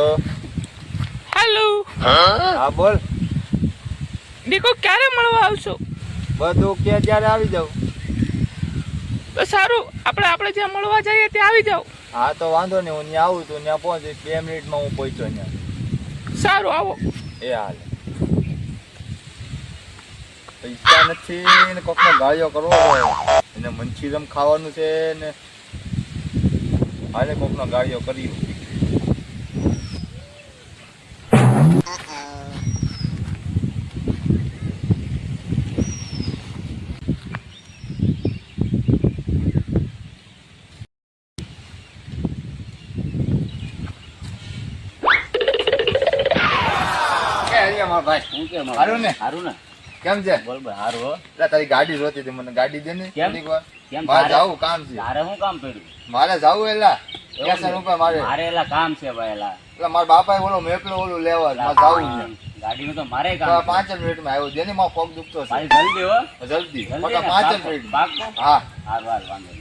Hello hello હા બોલ. દીકો ક્યારે મળવા આવશો? બધું કે ત્યારે આવી જાવ તો સારું આપણે આપણે જ્યાં મળવા જઈએ ત્યાં આવી જાવ હા તો વાંધો નહીં હું ત્યાં આવું છું ત્યાં પહોંચી બે મિનિટમાં હું પહોંચ્યો ત્યાં. સારું આવો. એ હાલ. પૈસા નથી ને કોકનો ગાળિયો કરવો એને મંચુરિયમ ખાવાનું છે ને હાલે કોકનો ગાળિયો કર્યું. કે ભાઈ શું કેમ હારું ને? હારું ને? કેમ છે? બોલ બોલ હારું હો. એટલે તારી ગાડી જોતી હતી મને ગાડી દે ને કેમ? કેમ મારે જાવું કામ છે. તારે શું કામ પડ્યું? મારે જાવું એલા કેસર ઉપર મારે? મારે એલા કામ છે ભાઈ એલા. એટલે મારા બાપાએ ઓલો મેકલો ઓલું લેવા મારે જાવું છે. ગાડીનું તો મારે કામ પાંચ મિનિટમાં આવ્યો. જેની મારો પગ દુખતો છે જલ્દી હો. જલ્દી. પાંચ મિનિટ? હા. હારું વાંધો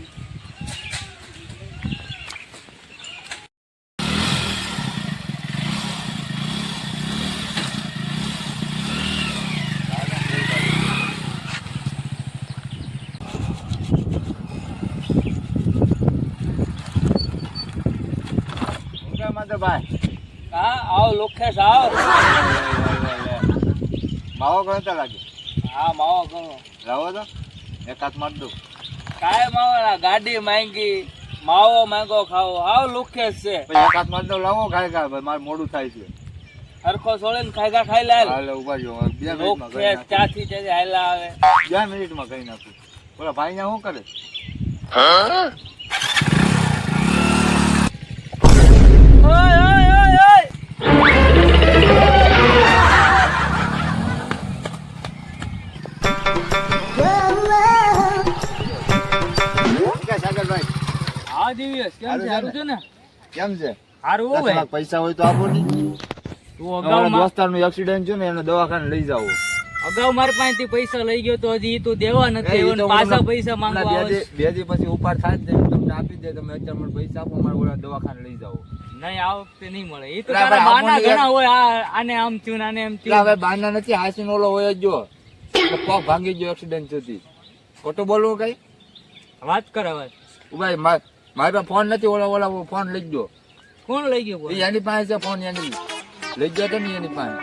ભાઈ. હા આવો લોખેશ આવો. માવો ગણતા લાગે. હા માવો ઘણો લાવો તો. એક હાથ માર દઉં કાંઈ માવો ગાડી માંગી માવો માંગો ખાવો. આવો લુખેશ છે. એક હાથ માર દઉં લાવો ખાઈ ખાય ભાઈ મારે મોડું થાય છે. હરખો સોળે ને ખાઈ ખાઈ લે. હાલે ઊભા જો બે મિનિટમાં ત્યાંથી ત્યાંથી હાલા આવે. બે મિનિટમાં કહી નાખું. બોલા ભાઈ ને શું કરે? ઓય દિવ્યેશ કેમ છે? છે છે ને? કેમ છે? હારું હો પૈસા હોય તો આપો ને. તું અગાઉ અમારા મા- એક્સિડન્ટ છે ને એને દવાખાને લઈ જાવ અગાઉ મારી પાસેથી પૈસા લઈ ગયો તો હજી તું દેવા નથી આવ્યો પાછા પૈસા માંગવા આવે બે દી પછી ઉપાડ થાય જ નહીં, તમને આપી દે તમે અત્યારે મને પૈસા આપો મારે ઓલા દવાખાને લઈ જાવ નહીં આ વખતે નહીં મળે. એ તો તારા બાના ઘણા હોય આને આમ થયું આને એમ એટલે હવે થયું બાના નથી હાસીનો ઓલો હોય જ જો. પગ ભાંગી ગયો એક્સિડન્ટ થતી ખોટું બોલવું કઈ? વાત કરે હવે. ભાઈ મારી પાસે ફોન નથી ઓલા ઓલા ફોન લઈ ગયો. કોણ લઈ ગયો એની પાસે છે ફોન એની. લઈ ગયો તો ને એની પાસે.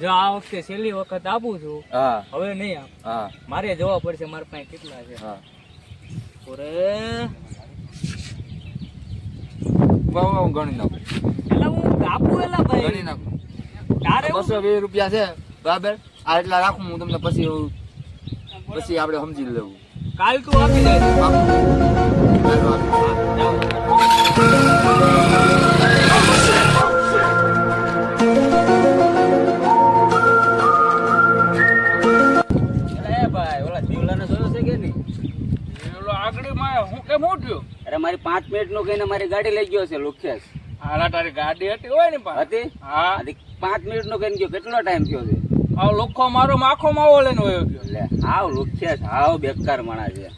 જો આ વખતે છેલ્લી વખત આપું છું. હા. હવે નહીં આપ. હા. મારે જોવા પડશે મારા પાસે કેટલા છે? હા. ઓરે. ગણી નાખું. એટલે હું આપું એલા ગણી ભાઈ નાખું. તારે બસો વીસ રૂપિયા છે બરાબર? આ એટલા રાખું હું તમને પછી પછી આપણે સમજી લેવું. કાલ તું આપી દે. કહીને મારી ગાડી લઈ ગયો છે લુખેશ હાલા તારી ગાડી હતી હોય ને પણ. હતી? હા. પાંચ મિનિટ નો કહીને ગયો કેટલો ટાઈમ થયો છે? આવ લુખો મારો માખો માવો લઈને વયો ગયો. લે આવ લુખેશ આવ બેકાર માણા છે.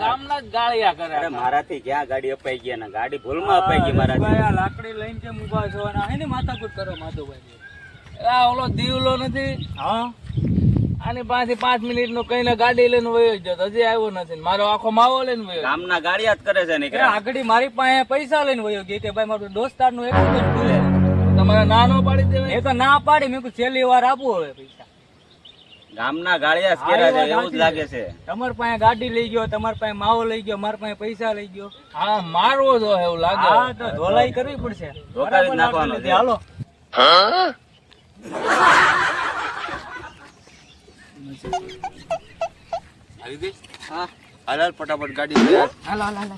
ગામના જ ગાળિયા કરે અરે મારાથી ક્યાં ગાડી અપાઈ ગઈ ને ગાડી ભૂલમાં અપાઈ ગઈ મારાથી? આ લાકડી લઈને કેમ ઊભા છો? અને આને માથાકૂટ કરો માધુભાઈ? આ ઓલો દીવલો નથી? હા. આની પાસે પાંચ મિનિટનું કઈને ગાડી લઈને વયો ગયો હજી આવ્યો નથી. મારો આખો માવો લઈને વયો ગામના ગાડિયા જ કરે છે નીકળ્યા. આગળી મારી પાસે પૈસા લઈને વયો ગઈ કે ભાઈ મારું દોસ્તારનું એક્સિડન્ટ તમારે ના નો પાડી દેવાય. એ તો ના પાડી મેં છેલ્લી વાર આપવું હવે પૈસા. ગામના ગાડિયા જ કરે છે એવું જ લાગે છે. તમારી પાસે ગાડી લઈ ગયો તમાર પાસે માવો લઈ ગયો મારી પાસે પૈસા લઈ ગયો. હા મારવો જો એવું લાગે. હા તો ધોલાઈ કરવી પડશે. ધોકાવી નાખવાનો લાગે છે. આવી ગઈ? હા. હાલ હાલ ફટાફટ ગાડી હાલ હાલ હાલો હાલો હાલો.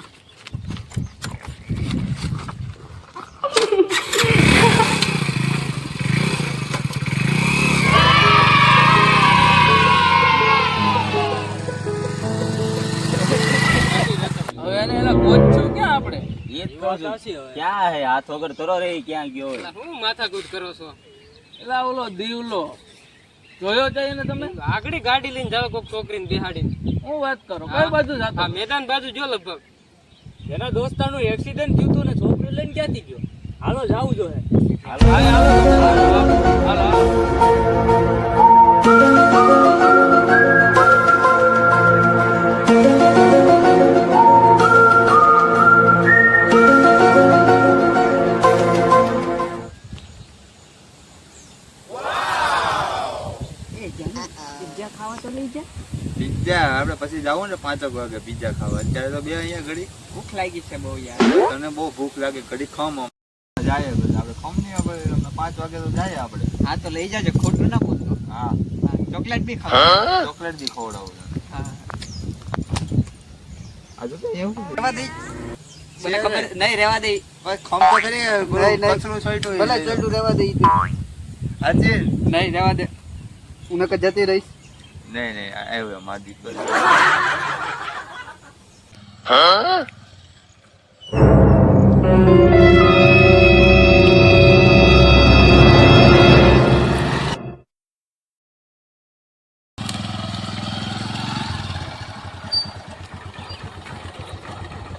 હવે એને એલા ગોચ્યું ક્યાં આપણે? એ જ કહું છું. ક્યાં હે? હાથ વગર તરો રે ક્યાં ગયો હું માથા કૂદ કરો છો? એલા ઓલો દીવલો. જોયો એને તમે? આગળ ગાડી લઈને જાવ કોક છોકરીને બેહાડીને. હું વાત કરો કઈ બાજુ જાતો? મેદાન બાજુ જો લગભગ. એના દોસ્તાનું એક્સિડન્ટ થયું હતું ને છોકરી લઈને ક્યાંથી ગયો? હાલો જાવું જોઈએ હાલો, પિઝા આપણે પછી જાવું ને પાંચક વાગે પિઝા ખાવા. અત્યારે તો બે અહીંયા ઘડી. ભૂખ લાગી છે બહુ યાર. તને બહુ ભૂખ લાગે. ઘડી ખમ જાય આપણે ખમ નહીં આપણે પાંચ વાગે તો જાય આપણે. હા તો લઈ જાજો. ખોટું ના બોલતો. હા. ચોકલેટ બી ખાવ. ચોકલેટ બી ખવડાવું હા. આજુ તો એવું મને ખબર નહીં રેવા દઈ ખમ તો કરી નહીં, ભલે રેવા દઈ હાજી? નહીં રેવા દે. હું નકર જતી રહીશ. નહીં નહીં આવ્યો મારી દીકરી.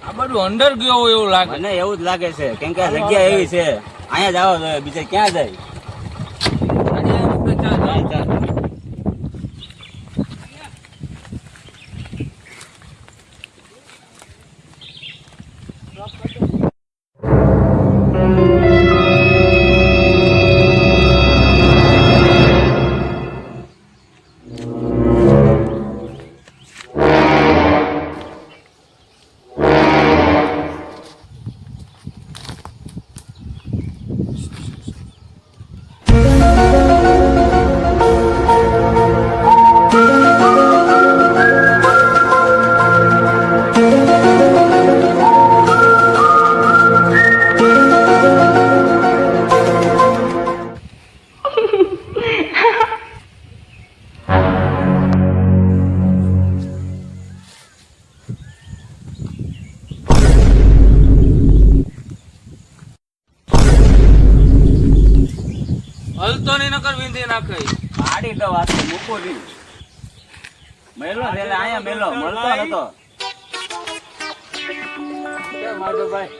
આ બધું અંદર ગયો હોય એવું લાગે. મને એવું જ લાગે છે કેમ કે આ જગ્યા એવી છે. અહીંયા જ આવો બીજે ક્યાં જાય? ચાલ. નહીં નકર વિંધી નાખે. પાડી તો વાત મૂકો નહીં મેલો રેલે આયા મેલો. મળતો નતો. માધવભાઈ?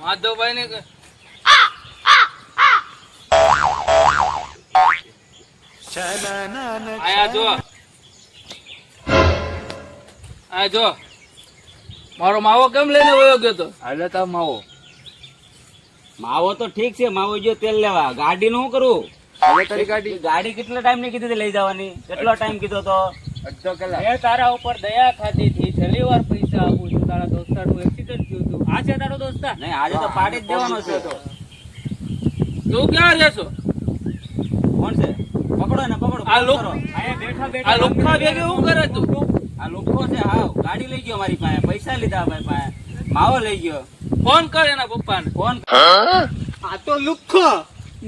માધવભાઈ ને આયા જો. આ જો. મારો માવો કેમ લઈને વયો ગયો તો? એટલે તા માવો. માવો તો ઠીક છે માવો જો તેલ લેવા. ગાડી નું શું કરું? હવે તારી ગાડી ગાડી કેટલા ટાઈમની કીધી લઈ જવાની? કેટલો ટાઈમ કીધો તો? અડધો કલાક. મેં તારા ઉપર દયા ખાધી હતી. છેલ્લી વાર પૈસા આપું છું. તારા દોસ્તારનું એક્સિડન્ટ થયું હતું. આ છે તારો દોસ્તાર? નહીં આજે તો પાડી જ દેવાનો છે. તું ક્યાં રહેશો? કોણ છે? પકડો ને પકડો આ લોકો લોક- બેઠા બેઠા આ લોકો ભેગે શું કરે તું આ લોકો છે હા ગાડી લઈ ગયો મારી પાસે. પૈસા લીધા ભાઈ પાસે. માવો લઈ ગયો. ફોન કર એના પપ્પાને. ફોન આ તો લુખ્ખો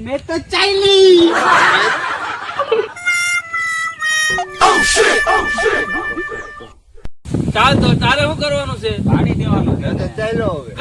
મેં તો ચાલી ચાલ તો તારે શું કરવાનું છે? પાડી દેવાનું છે. ચાલો હવે.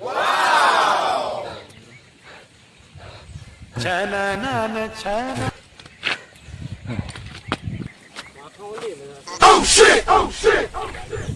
哇！查娜娜娜查娜。哦 shit，哦 shit，哦 shit。